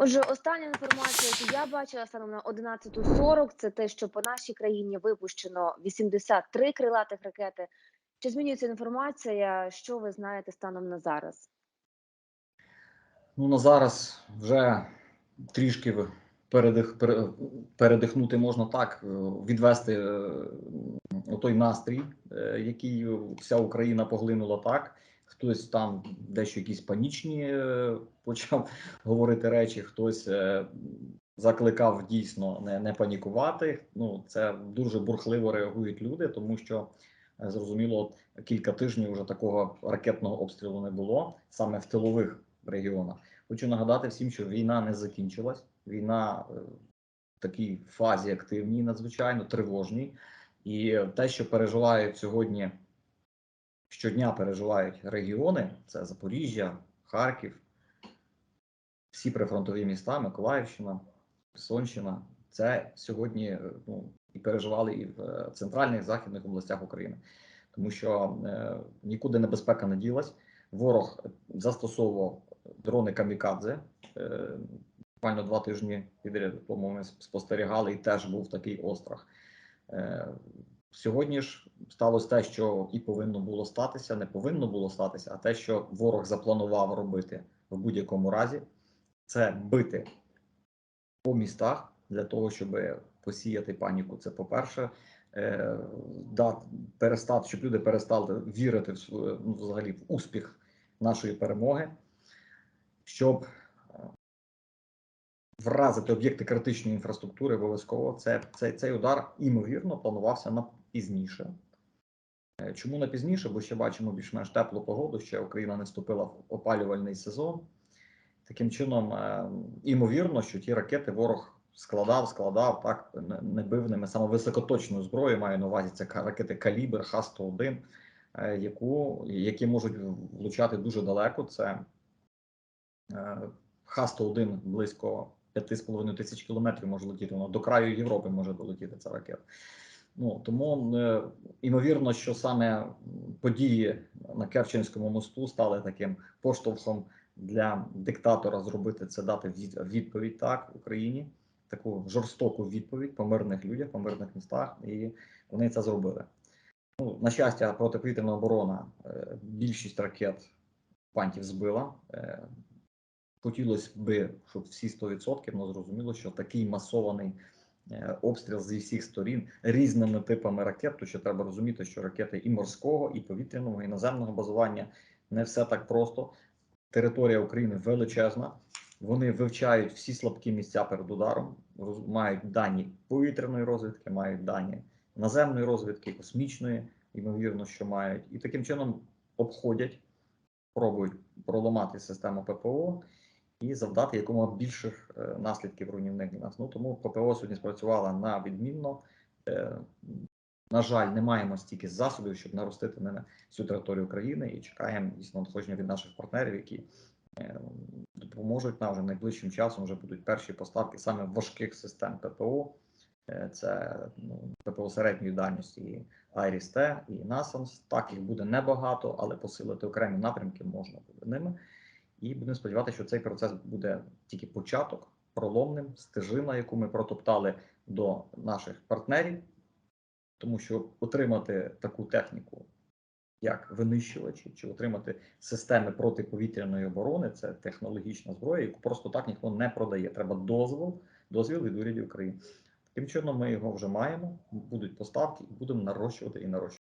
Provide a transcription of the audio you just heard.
Отже, остання інформація, яку я бачила станом на 11.40, це те, що по нашій країні випущено 83 крилатих ракети. Чи змінюється інформація? Що ви знаєте станом на зараз? Ну, на зараз вже трішки передих, передихнути можна так, е, відвести е, той настрій, е, який вся Україна поглинула так. Хтось там дещо якісь панічні почав говорити речі, хтось закликав дійсно не, не панікувати. Ну, це дуже бурхливо реагують люди, тому що зрозуміло, кілька тижнів вже такого ракетного обстрілу не було саме в тилових регіонах. Хочу нагадати всім, що війна не закінчилась. Війна е, в такій фазі активній, надзвичайно тривожній. І те, що переживають сьогодні, щодня переживають регіони: це Запоріжжя, Харків, всі прифронтові міста, Миколаївщина, Херсонщина. Це сьогодні е, ну, і переживали і в е, центральних західних областях України, тому що е, нікуди небезпека не ділась. Ворог застосовував дрони камікадзе. Е, Буквально два тижні підряд тому ми спостерігали, і теж був такий острах. Е, Сьогодні ж сталося те, що і повинно було статися, не повинно було статися, а те, що ворог запланував робити в будь-якому разі, це бити по містах для того, щоб посіяти паніку. Це по-перше, е, да, перестати, щоб люди перестали вірити в ну, взагалі в успіх нашої перемоги, щоб е, вразити об'єкти критичної інфраструктури обов'язково. Це, цей, цей удар імовірно планувався на пізніше. Е, Чому на пізніше? Бо ще бачимо більш-менш теплу погоду. Ще Україна не вступила в опалювальний сезон. Таким чином, е, імовірно, що ті ракети ворог складав, складав, так не- не бив ними саме високоточну зброю. Маю на увазі це ракети Калібр Х-101, е, яку які можуть влучати дуже далеко. Це е, Х-101 близько 5,5 тисяч кілометрів може летіти. Воно до краю Європи може долетіти ця ракета. Ну тому е, імовірно, що саме події на Керченському мосту стали таким поштовхом для диктатора зробити це, дати відповідь так Україні, таку жорстоку відповідь по мирних людях, по мирних містах, і вони це зробили. Ну, на щастя, протиповітряна оборона е, більшість ракет пантів збила. Хотілося би, щоб всі 100%, але зрозуміло, що такий масований е, обстріл зі всіх сторін різними типами ракет, то ще треба розуміти, що ракети і морського, і повітряного, і наземного базування не все так просто. Територія України величезна. Вони вивчають всі слабкі місця перед ударом, мають дані повітряної розвідки, мають дані наземної розвідки, космічної, ймовірно, що мають, і таким чином обходять, пробують проламати систему ППО і завдати якомога більших е, наслідків руйнівних для нас. Ну тому ППО сьогодні спрацювала на відмінно. Е, на жаль, не маємо стільки засобів, щоб наростити ними всю територію України, і чекаємо дійсно надходження від наших партнерів, які е, допоможуть нам вже найближчим часом. Вже будуть перші поставки саме важких систем ППО. Це ну, ППО середньої дальності і Айріс-Т і NASAMS. Так їх буде небагато, але посилити окремі напрямки можна буде ними. І будемо сподіватися, що цей процес буде тільки початок, проломним, стежина, яку ми протоптали до наших партнерів, тому що отримати таку техніку, як винищувачі, чи отримати системи протиповітряної оборони, це технологічна зброя, яку просто так ніхто не продає. Треба дозвіл, дозвіл від урядів України. Таким чином, ми його вже маємо. Будуть поставки і будемо нарощувати і нарощувати.